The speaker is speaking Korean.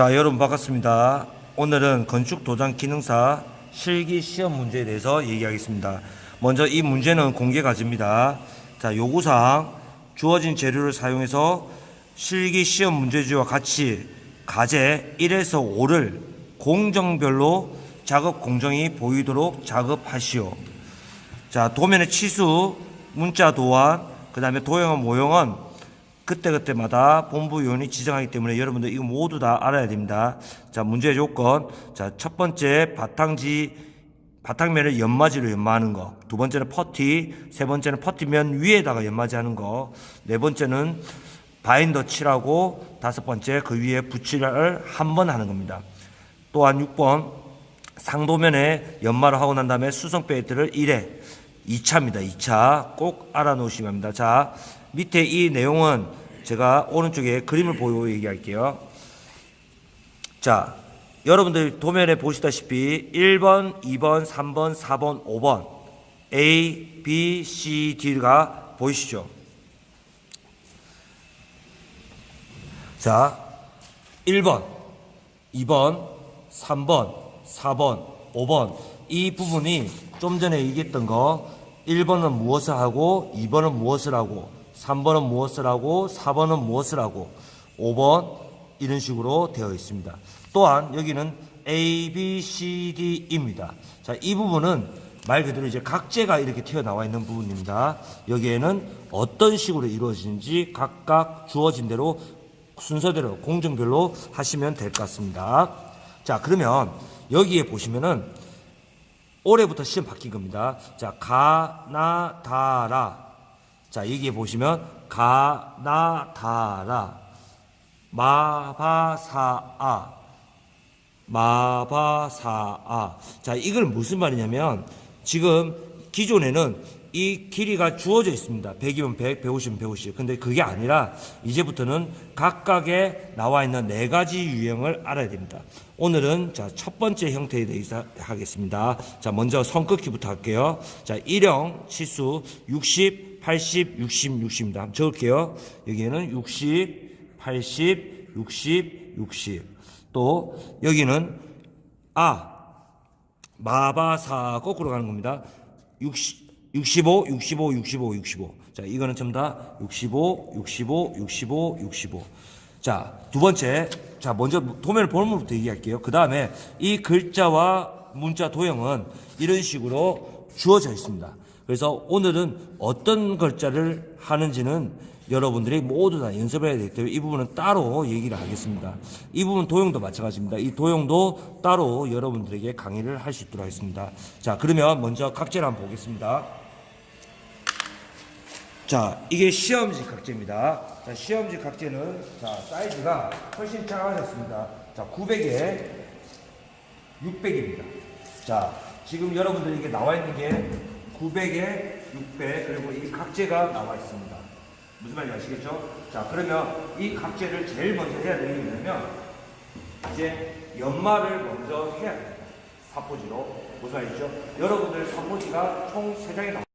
자, 여러분 반갑습니다. 오늘은 건축 도장 기능사 실기 시험 문제에 대해서 얘기하겠습니다. 먼저 이 문제는 공개 과제입니다. 자, 요구사항 주어진 재료를 사용해서 실기 시험 문제지와 같이 과제 1에서 5를 공정별로 작업 공정이 보이도록 작업하시오. 자, 도면의 치수, 문자 도안, 그 다음에 도형은 모형은 그때그때마다 본부 요원이 지정하기 때문에 여러분들 이거 모두 다 알아야 됩니다. 자, 문제 조건. 자, 첫 번째 바탕지, 바탕면을 연마지로 연마하는 거. 두 번째는 퍼티. 세 번째는 퍼티면 위에다가 연마지 하는 거. 네 번째는 바인더 칠하고 다섯 번째 그 위에 붙이를 한 번 하는 겁니다. 또한 6번 상도면에 연마를 하고 난 다음에 수성 페이트를 1회 2차입니다. 2차 꼭 알아놓으시기 바랍니다. 자 밑에 이 내용은 제가 오른쪽에 그림을 보고 얘기할게요. 자 여러분들 도면에 보시다시피 1번, 2번, 3번, 4번, 5번 A, B, C, D가 보이시죠? 자 1번, 2번, 3번, 4번, 5번 이 부분이 좀 전에 얘기했던 거 1번은 무엇을 하고 2번은 무엇을 하고 3번은 무엇을 하고 4번은 무엇을 하고 5번 이런 식으로 되어 있습니다. 또한 여기는 A, B, C, D입니다. 자, 이 부분은 말 그대로 이제 각재가 이렇게 튀어나와 있는 부분입니다. 여기에는 어떤 식으로 이루어지는지 각각 주어진 대로 순서대로 공정별로 하시면 될 것 같습니다. 자, 그러면 여기에 보시면은 올해부터 시험 바뀐 겁니다. 자, 가나다라. 자, 여기에 보시면 가나다라. 마바사아. 마바사아. 자, 이걸 무슨 말이냐면 지금 기존에는 이 길이가 주어져 있습니다. 100이면 100, 150이면 150. 근데 그게 아니라 이제부터는 각각에 나와 있는 네 가지 유형을 알아야 됩니다. 오늘은 자, 첫 번째 형태에 대해서 하겠습니다. 자, 먼저 손긋기부터 할게요. 자, 일형 치수 60, 80, 60, 60입니다. 한번 적을게요. 여기에는 60, 80, 60, 60. 또 여기는 아 마바사 거꾸로 가는 겁니다. 60, 65, 65, 65, 65. 자, 이거는 전부 다 65, 65, 65, 65. 자, 두 번째. 자, 먼저 도면을 보는 것부터 얘기할게요. 그 다음에 이 글자와 문자 도형은 이런 식으로 주어져 있습니다. 그래서 오늘은 어떤 글자를 하는지는 여러분들이 모두 다 연습해야 되기 때문에 이 부분은 따로 얘기를 하겠습니다. 이 부분 도형도 마찬가지입니다. 이 도형도 따로 여러분들에게 강의를 할 수 있도록 하겠습니다. 자, 그러면 먼저 각재를 한번 보겠습니다. 자, 이게 시험지 각재입니다. 자, 시험지 각재는 자, 사이즈가 훨씬 작아졌습니다. 자, 900에 600입니다. 자, 지금 여러분들 이게 나와 있는 게 900에 600 그리고 이 각재가 나와 있습니다. 무슨 말인지 아시겠죠? 자, 그러면 이 각재를 제일 먼저 해야 되는 게 뭐냐면 이제 연말을 먼저 해야 됩니다. 사포지로. 무슨 말이죠? 여러분들 사포지가 총 3장이 나옵니다.